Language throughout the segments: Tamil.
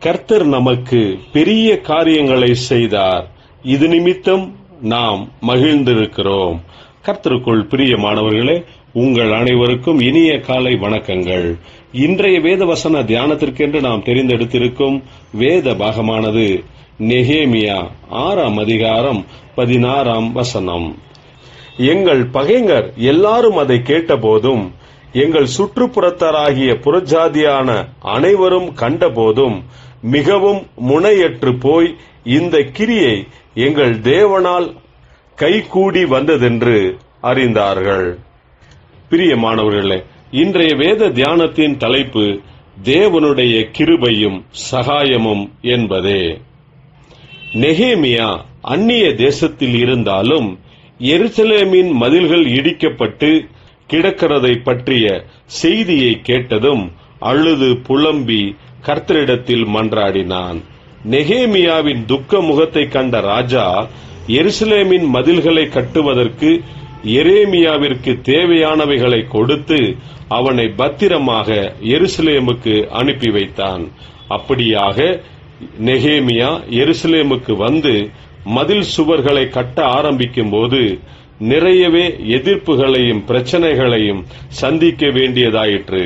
கர்த்தர் நமக்கு பெரிய காரியங்களை செய்தார். இது நிமித்தம் நாம் மகிழ்ந்திருக்கிறோம். கர்த்தருக்குள் பிரியமானவர்களே உங்கள் அனைவருக்கும் இனிய காலை வணக்கங்கள். இன்றைய வேத வசன தியானத்திற்கென்று நாம் தெரிந்தெடுத்திருக்கும் வேத பாகமானது நெஹேமியா ஆறாம் அதிகாரம் பதினாறாம் வசனம். எங்கள் பகைஞர் எல்லாரும் அதை கேட்டபோதும் எங்கள் சுற்றுப்புறத்தராகிய புறஜாதியான அனைவரும் கண்டபோதும் மிகவும் முனையற்று போய் இந்த கிரியை எங்கள் தேவனால் கைகூடி வந்ததென்று அறிந்தார்கள். பிரியமானவர்களே இன்றைய வேத தியானத்தின் தலைப்பு தேவனுடைய கிருபையும் சகாயமும் என்பதே. நெகேமியா அந்நிய தேசத்தில் இருந்தாலும் எருசலேமின் மதில்கள் இடிக்கப்பட்டு கிடக்கிறதை பற்றிய செய்தியை கேட்டதும் அழுது புலம்பி கர்த்தரிடத்தில் மன்றாடினான். நெகேமியாவின் துக்க முகத்தை கண்ட ராஜா எருசலேமின் மதில்களை கட்டுவதற்கு எரேமியாவிற்கு தேவையானவைகளை கொடுத்து அவனை பத்திரமாக எருசலேமுக்கு அனுப்பி வைத்தான். அப்படியாக நெகேமியா எருசலேமுக்கு வந்து மதில் சுவர்களை கட்ட ஆரம்பிக்கும் போது நிறையவே எதிர்ப்புகளையும் பிரச்சனைகளையும் சந்திக்க வேண்டியதாயிற்று.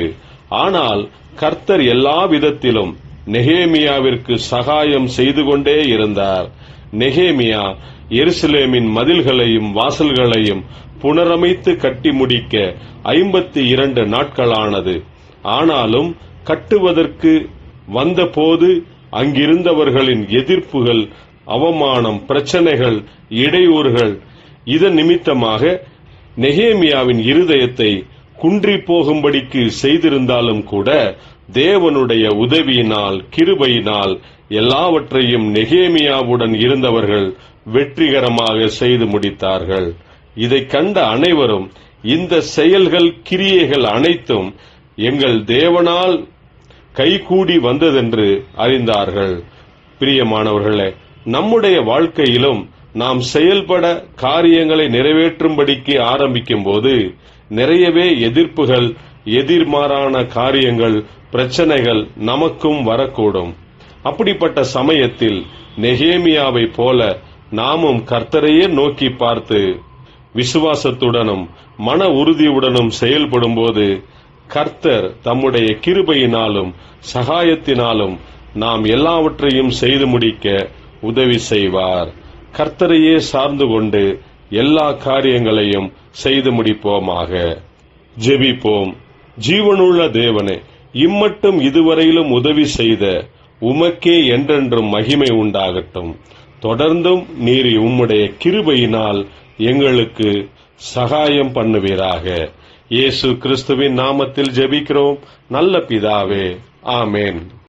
ஆனால் கர்த்தர் எல்லா விதத்திலும் நெகேமியாவிற்கு சகாயம் செய்து கொண்டே இருந்தார். நெகேமியா எருசலேமின் மதில்களையும் வாசல்களையும் புனரமைத்து கட்டி முடிக்க ஐம்பத்தி இரண்டு நாட்களானது. ஆனாலும் கட்டுவதற்கு வந்தபோது அங்கிருந்தவர்களின் எதிர்ப்புகள் அவமானம் பிரச்சனைகள் இடையூறுகள் இதன் நிமித்தமாக நெகேமியாவின் இருதயத்தை குன்றி போகும்படிக்கு செய்திருந்தாலும் கூட தேவனுடைய உதவியினால் கிருபையினால் எல்லாவற்றையும் நெகேமியாவுடன் இருந்தவர்கள் வெற்றிகரமாக செய்து முடித்தார்கள். இதை கண்ட அனைவரும் இந்த செயல்கள் கிரியைகள் அனைத்தும் எங்கள் தேவனால் கைகூடி வந்ததென்று அறிந்தார்கள். பிரியமானவர்களே நம்முடைய வாழ்க்கையிலும் நாம் செயல்பட காரியங்களை நிறைவேற்றும்படிக்கு ஆரம்பிக்கும் போது நிறையவே எதிர்ப்புகள் எதிர்மாறான காரியங்கள் பிரச்சனைகள் நமக்கும் வரக்கூடும். அப்படிப்பட்ட சமயத்தில் நெகேமியாவை போல நாமும் கர்த்தரையே நோக்கி பார்த்து விசுவாசத்துடனும் மன உறுதியுடனும் செயல்படும் போது கர்த்தர் தம்முடைய கிருபையினாலும் சகாயத்தினாலும் நாம் எல்லாவற்றையும் செய்து முடிக்க உதவி செய்வார். கர்த்தரையே சார்ந்து கொண்டு எல்லா காரியங்களையும் செய்து முடிப்போமாக. ஜெபிப்போம். ஜீவனுள்ள தேவனே இம்மட்டும் இதுவரையிலும் உதவி செய்த உமக்கே என்றென்றும் மகிமை உண்டாகட்டும். தொடர்ந்தும் நீர் உம்முடைய கிருபையினால் எங்களுக்கு சகாயம் பண்ணுவீராக. இயேசு கிறிஸ்துவின் நாமத்தில் ஜெபிக்கிறோம். நல்ல பிதாவே ஆமேன்.